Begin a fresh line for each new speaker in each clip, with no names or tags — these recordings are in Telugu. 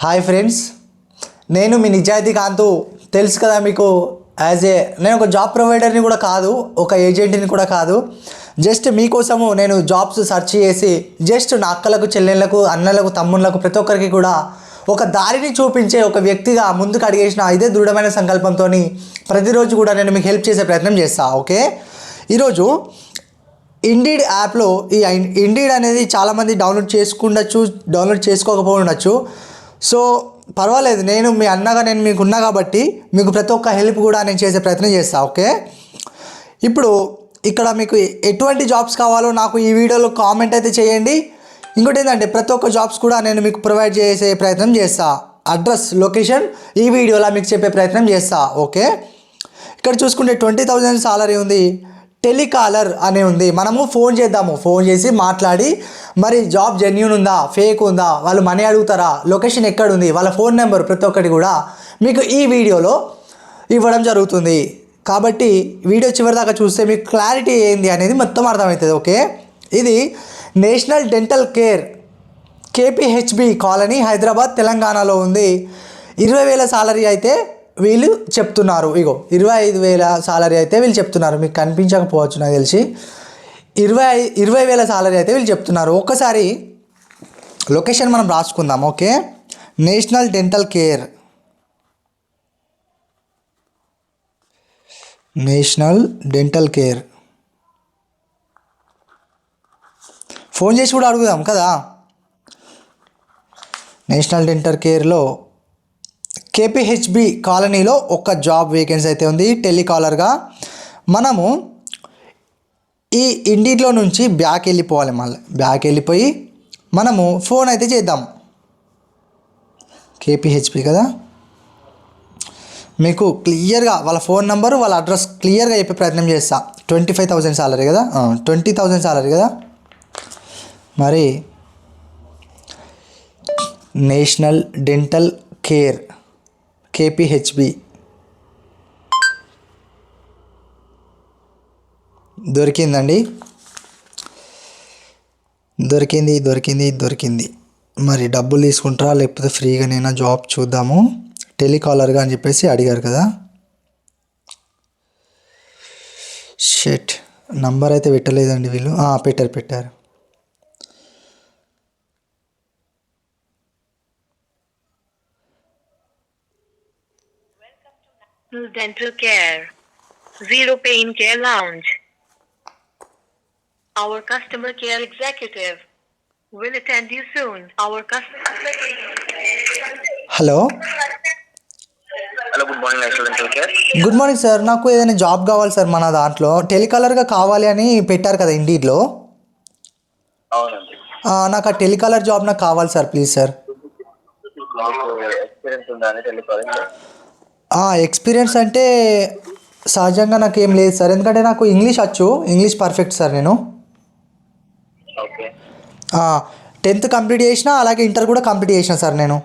హాయ్ ఫ్రెండ్స్ నేను మీ నిజాయితీ కాంతు. తెలుసు కదా మీకు యాజ్ ఏ నేను ఒక జాబ్ ప్రొవైడర్ని కూడా కాదు ఒక ఏజెంట్ని కూడా కాదు. జస్ట్ మీకోసము నేను జాబ్స్ సెర్చ్ చేసి జస్ట్ నా అక్కలకు చెల్లెళ్ళకు అన్నలకు తమ్ముళ్ళకు ప్రతి ఒక్కరికి కూడా ఒక దారిని చూపించే ఒక వ్యక్తిగా ముందుకు అడిగేసిన ఇదే దృఢమైన సంకల్పంతో ప్రతిరోజు కూడా నేను మీకు హెల్ప్ చేసే ప్రయత్నం చేస్తాను ఓకే? ఈరోజు ఇండీడ్ యాప్లో ఈ ఇండీడ్ అనేది చాలామంది డౌన్లోడ్ చేసుకుండొచ్చు డౌన్లోడ్ చేసుకోకపోవచ్చు సో పర్వాలేదు నేను మీ అన్నగా నేను మీకు ఉన్నా కాబట్టి మీకు ప్రతి ఒక్క హెల్ప్ కూడా నేను చేసే ప్రయత్నం చేస్తాను ఓకే? ఇప్పుడు ఇక్కడ మీకు ఎటువంటి జాబ్స్ కావాలో నాకు ఈ వీడియోలో కామెంట్ అయితే చేయండి. ఇంకోటి ఏంటంటే ప్రతి ఒక్క జాబ్స్ కూడా నేను మీకు ప్రొవైడ్ చేసే ప్రయత్నం చేస్తా. అడ్రస్ లొకేషన్ ఈ వీడియోలో మీకు చెప్పే ప్రయత్నం చేస్తా ఓకే? ఇక్కడ చూసుకుంటే ట్వంటీ థౌజండ్ సాలరీ ఉంది. టెలికాలర్ అని ఉంది. మనము ఫోన్ చేద్దాము. ఫోన్ చేసి మాట్లాడి మరి జాబ్ జెన్యున్ ఉందా? ఫేక్ ఉందా? వాళ్ళు మనీ అడుగుతారా? లొకేషన్ ఎక్కడ ఉంది వాళ్ళ ఫోన్ నెంబర్ ప్రతి ఒక్కటి కూడా మీకు ఈ వీడియోలో ఇవ్వడం జరుగుతుంది. కాబట్టి వీడియో చివరి దాకా చూస్తే మీకు క్లారిటీ ఏంది అనేది మొత్తం అర్థమవుతుంది ఓకే? ఇది national dental care KPHB colony Hyderabad తెలంగాణలో ఉంది. ఇరవై వేల సాలరీ అయితే వీళ్ళు చెప్తున్నారు. ఇగో ఇరవై ఐదు వేల సాలరీ అయితే వీళ్ళు చెప్తున్నారు. మీకు కనిపించకపోవచ్చు నాకు తెలిసి. ఇరవై ఇరవై వేల సాలరీ అయితే వీళ్ళు చెప్తున్నారు. ఒక్కసారి లొకేషన్ మనం రాసుకుందాం okay? National dental care. National dental care. Phone చేసి కూడా అడుగుదాం కదా? నేషనల్ డెంటల్ కేర్లో కేపీహెచ్బి కాలనీలో ఒక జాబ్ వేకెన్సీ అయితే ఉంది. టెలికాలర్గా మనము ఈ ఇండిట్లో నుంచి బ్యాక్ వెళ్ళిపోవాలి మళ్ళీ. బ్యాక్ వెళ్ళిపోయి మనము ఫోన్ అయితే చేద్దాం. కేపీహెచ్పి కదా? మీకు క్లియర్గా వాళ్ళ ఫోన్ నెంబరు వాళ్ళ అడ్రస్ క్లియర్గా చెప్పే ప్రయత్నం చేస్తా. ట్వంటీ ఫైవ్ థౌజండ్ సాలరీ కదా? ట్వంటీ థౌజండ్ సాలరీ కదా? మరి నేషనల్ డెంటల్ కేర్ కేపీహెచ్బి. దొరికిందండి. దొరికింది దొరికింది దొరికింది. మరి డబ్బులు తీసుకుంటారా? లేకపోతే ఫ్రీగానైనా జాబ్ చూద్దాము. టెలికాలర్గా అని చెప్పేసి అడిగారు కదా. షెట్. నంబర్ అయితే పెట్టలేదండి వీళ్ళు. పెట్టారు పెట్టారు.
Dental Care. Zero Pain Care Lounge. Our customer care executive will attend you soon. Our customer.
Hello
hello good morning dental care
good morning sir నాకు ఏదైనా జాబ్ కావాలి సార్ మన దాంట్లో టెలికాలర్గా కావాలి అని పెట్టారు కదా ఇండీడ్లో
అవునండి
ఆ, నాకు ఆ టెలికాలర్ జాబ్ నాకు కావాలి సార్ ప్లీజ్ సార్
మీకు ఎక్స్పీరియన్స్ ఉందా అండి టెలికాలింగ్
ఎక్స్పీరియన్స్ అంటే సహజంగా నాకు ఏం లేదు సార్. ఎందుకంటే నాకు ఇంగ్లీష్ వచ్చు. ఇంగ్లీష్ పర్ఫెక్ట్ సార్ నేను. టెన్త్ కంప్లీట్ చేసిన అలాగే ఇంటర్ కూడా కంప్లీట్ చేసిన సార్ నేను.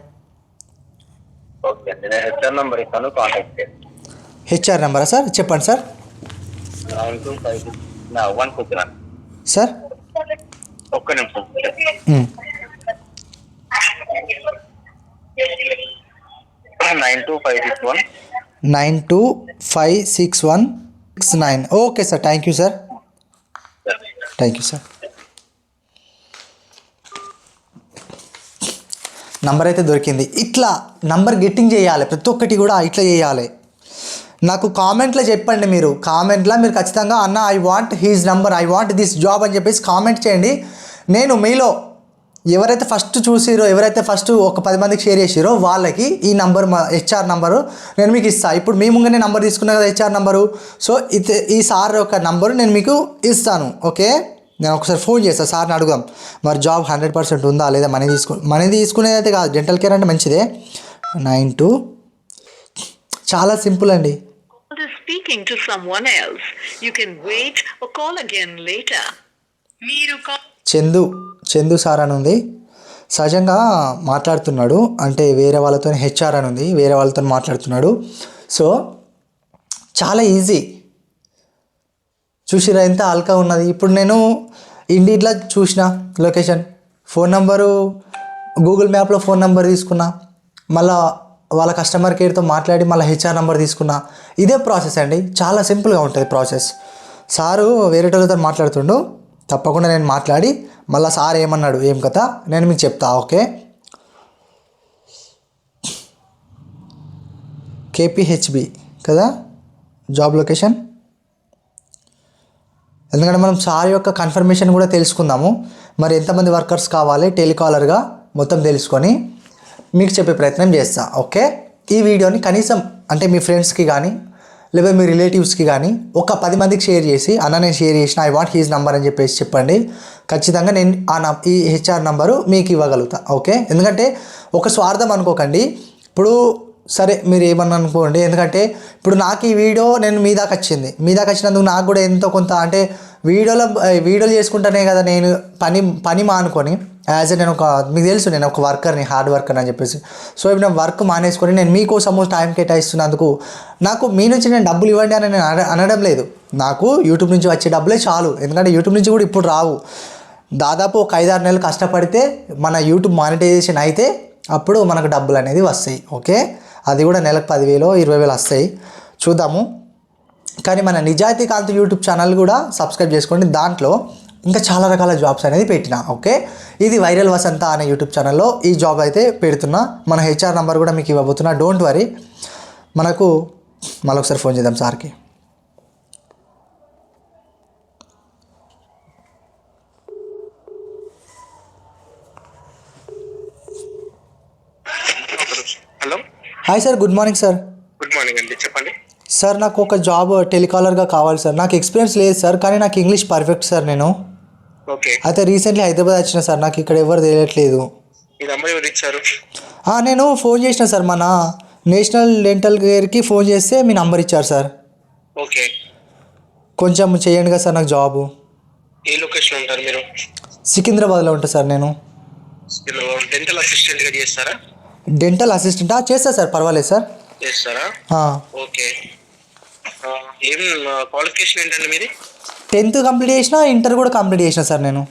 HR number
sir? చెప్పండి సార్. సార్
ఒక్క నిమిషం. Nine two five six one.
Nine two five six one six nine. Okay sir thank you sir. Thank you sir. Number అయితే దొరికింది. ఇట్లా నంబర్ గెట్టింగ్ చేయాలి ప్రతి ఒక్కటి కూడా ఇట్లా చేయాలి. నాకు కామెంట్లో చెప్పండి మీరు. కామెంట్లో మీరు ఖచ్చితంగా అన్న I want his number I want this job అని చెప్పేసి కామెంట్ చేయండి. నేను మీలో ఎవరైతే ఫస్ట్ చూసిరో ఎవరైతే ఫస్ట్ ఒక పది మందికి షేర్ చేసిరో వాళ్ళకి ఈ నంబర్ మా హెచ్ఆర్ నంబరు నేను మీకు ఇస్తాను ఇప్పుడు మీ ముంగనే నంబర్ తీసుకున్నా కదా హెచ్ఆర్ నంబరు సో ఇది ఈ సార్ యొక్క నంబరు నేను మీకు ఇస్తాను. ఓకే నేను ఒకసారి ఫోన్ చేస్తాను సార్ని అడుగుదాం. మరి జాబ్ హండ్రెడ్ పర్సెంట్ ఉందా లేదా? మనీ తీసుకు మనీ తీసుకునేది అయితే కాదు డెంటల్ కేర్ అంటే మంచిదే. నైన్ టూ చాలా సింపుల్ అండి.
Speaking to someone else. You can wait or call again later. మీరు call
చందు. చందు సార్ అని ఉంది సహజంగా మాట్లాడుతున్నాడు. అంటే వేరే వాళ్ళతో హెచ్ఆర్ అని ఉంది వేరే వాళ్ళతో మాట్లాడుతున్నాడు. సో చాలా ఈజీ. చూసిరా ఎంత అల్కా ఉన్నది. ఇప్పుడు నేను ఇండిట్లో చూసిన లొకేషన్. ఫోన్ నంబరు గూగుల్ మ్యాప్లో ఫోన్ నెంబర్ తీసుకున్నా. మళ్ళా వాళ్ళ కస్టమర్ కేర్తో మాట్లాడి మళ్ళీ హెచ్ఆర్ నెంబర్ తీసుకున్నా. ఇదే ప్రాసెస్ అండి. చాలా సింపుల్గా ఉంటుంది ప్రాసెస్. సారు వేరే వాళ్ళతో మాట్లాడుతుండు. తప్పకుండా నేను మాట్లాడి మళ్ళీ సార్ ఏమన్నాడు? ఏం కథ? నేను మీకు చెప్తా ఓకే? కేపీహెచ్బి కదా? Job location? ఎందుకంటే మనం సార్ యొక్క కన్ఫర్మేషన్ కూడా తెలుసుకుందాము. మరి ఎంతమంది వర్కర్స్ కావాలి టెలికాలర్గా మొత్తం తెలుసుకొని మీకు చెప్పే ప్రయత్నం చేస్తా ఓకే? ఈ వీడియోని కనీసం అంటే మీ ఫ్రెండ్స్కి కానీ లేదా మీ రిలేటివ్స్కి కానీ ఒక పది మందికి షేర్ చేసి అన్న నేను షేర్ చేసిన ఐ వాంట్ హీజ్ నంబర్ అని చెప్పేసి చెప్పండి. ఖచ్చితంగా నేను ఆ నం ఈ హెచ్ఆర్ నంబరు మీకు ఇవ్వగలుగుతా ఓకే? ఎందుకంటే ఒక స్వార్థం అనుకోకండి. ఇప్పుడు సరే మీరు ఏమన్నా అనుకోండి. ఎందుకంటే ఇప్పుడు నాకు ఈ వీడియో నేను మీ దాకా వచ్చింది. మీ దాకా వచ్చినందుకు నాకు కూడా ఎంతో కొంత అంటే వీడియోలో వీడియోలు చేసుకుంటానే కదా నేను పని పని మానుకొని యాజ్ ఎ నేను ఒక మీకు తెలుసు నేను ఒక వర్కర్ని హార్డ్ వర్కర్ అని చెప్పేసి. సో ఇప్పుడు నేను వర్క్ మానేసుకొని నేను మీకోసము టైం కేటాయిస్తున్నందుకు నాకు మీ నుంచి నేను డబ్బులు ఇవ్వండి అని నేను అన- అనడం లేదు. నాకు యూట్యూబ్ నుంచి వచ్చే డబ్బులే చాలు. ఎందుకంటే యూట్యూబ్ నుంచి కూడా ఇప్పుడు రావు. దాదాపు ఒక ఐదారు నెలలు కష్టపడితే మన యూట్యూబ్ మానిటైజేషన్ అయితే అప్పుడు మనకు డబ్బులు అనేది వస్తాయి. ఓకే? అది కూడా నెలకు పదివేలు ఇరవై వేలు వస్తాయి. చూద్దాము. కానీ మన నిజాయితీ కాంతి యూట్యూబ్ ఛానల్ కూడా సబ్స్క్రైబ్ చేసుకోండి. దాంట్లో ఇంకా చాలా రకాల జాబ్స్ అనేది పెట్టిన ఓకే? ఇది వైరల్ వసంత అనే యూట్యూబ్ ఛానల్లో ఈ జాబ్ అయితే పెడుతున్నా. మన హెచ్ఆర్ నెంబర్ కూడా మీకు ఇవ్వబోతున్నా. Don't worry. మనకు మరొకసారి ఫోన్ చేద్దాం సార్కి.
Hello?
Hi sir good morning sir
good morning అండి చెప్పండి
సార్ నాకు ఒక జాబ్ టెలికాలర్గా కావాలి సార్. నాకు ఎక్స్పీరియన్స్ లేదు సార్ కానీ నాకు ఇంగ్లీష్ పర్ఫెక్ట్ సార్ నేను.
ఓకే.
అయితే రీసెంట్లీ హైదరాబాద్ వచ్చిన సార్ నాకు ఇక్కడ ఎవరు తెలియట్లేదు. నేను ఫోన్ చేసిన సార్ మన నేషనల్ డెంటల్ కేర్కి ఫోన్ చేస్తే మీ నంబర్ ఇచ్చారు సార్.
ఓకే.
కొంచెం చేయండి కదా సార్ నాకు జాబు.
ఏ లొకేషన్ ఉంటారు మీరు?
సికింద్రాబాద్లో ఉంటా సార్ నేను.
డెంటల్ అసిస్టెంట్గా చేస్తారా?
డెంటల్ అసిస్టెంటా చేస్తా సార్ పర్వాలేదు సార్.
చేస్తారా? ఓకే. ఏం క్వాలిఫికేషన్ ఏంటండి మీది?
టెన్త్ కంప్లీట్ చేసిన ఇంటర్ కూడా కంప్లీట్ చేసిన సార్ నేను.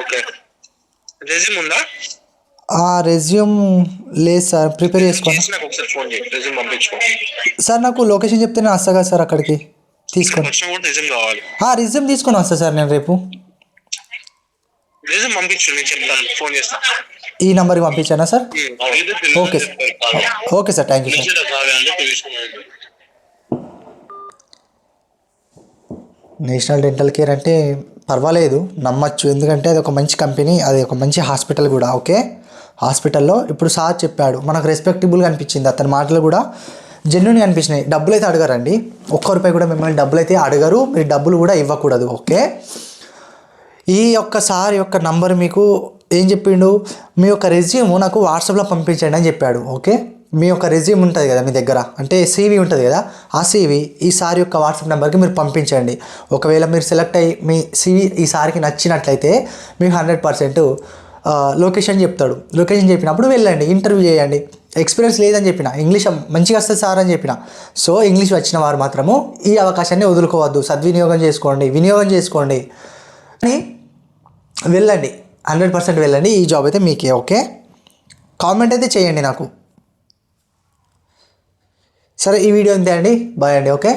ఓకే. రెజ్యూమ్ ఉందా?
ఆ రెజ్యూమ్ లేదు సార్. ప్రిపేర్ చేసుకోండి. సార్ నాకు లొకేషన్ చెప్తే నేను వస్తా కదా సార్ అక్కడికి. తీసుకొని.
వచ్చిన కూడా రెజ్యూమ్ కావాలి.
ఆ రెజ్యూమ్ తీసుకొని వస్తా సార్ నేను రేపు. ఈ నెంబర్కి పంపించానా sir? Okay sir. Okay sir. Thank you sir national dental care అంటే పర్వాలేదు నమ్మచ్చు. ఎందుకంటే అది ఒక మంచి కంపెనీ అది ఒక మంచి హాస్పిటల్ కూడా ఓకే? హాస్పిటల్లో ఇప్పుడు సార్ చెప్పాడు మనకు రెస్పెక్టబుల్గా అనిపించింది అతని మాటలు కూడా జెన్యున్గా అనిపించినాయి. డబ్బులు అయితే అడగరండి. ఒక్క రూపాయి కూడా మిమ్మల్ని డబ్బులు అయితే అడగరు మీరు డబ్బులు కూడా ఇవ్వకూడదు ఓకే? ఈ యొక్క సార్ యొక్క నంబర్ మీకు ఏం చెప్పిండు? మీ యొక్క రెజ్యూమ్ నాకు వాట్సాప్లో పంపించండి అని చెప్పాడు ఓకే? మీ యొక్క రెజ్యూమ్ ఉంటుంది కదా మీ దగ్గర? అంటే సీవీ ఉంటుంది కదా? ఆ సీవీ ఈ సారి యొక్క వాట్సాప్ నెంబర్కి మీరు పంపించండి. ఒకవేళ మీరు సెలెక్ట్ అయ్యి మీ సీవీ ఈ సారికి నచ్చినట్లయితే మీకు హండ్రెడ్ పర్సెంట్ లొకేషన్ చెప్తాడు. లొకేషన్ చెప్పినప్పుడు వెళ్ళండి ఇంటర్వ్యూ చేయండి. ఎక్స్పీరియన్స్ లేదని చెప్పిన ఇంగ్లీష్ మంచిగా వస్తుంది సార్ అని చెప్పిన. సో ఇంగ్లీష్ వచ్చిన వారు మాత్రము ఈ అవకాశాన్ని వదులుకోవద్దు. సద్వినియోగం చేసుకోండి వినియోగం చేసుకోండి. అని వెళ్ళండి హండ్రెడ్ పర్సెంట్ వెళ్ళండి. ఈ జాబ్ అయితే మీకే ఓకే? కామెంట్ అయితే చేయండి నాకు. సరే ఈ వీడియో అంతే అండి. బాయ్ అండి ఓకే?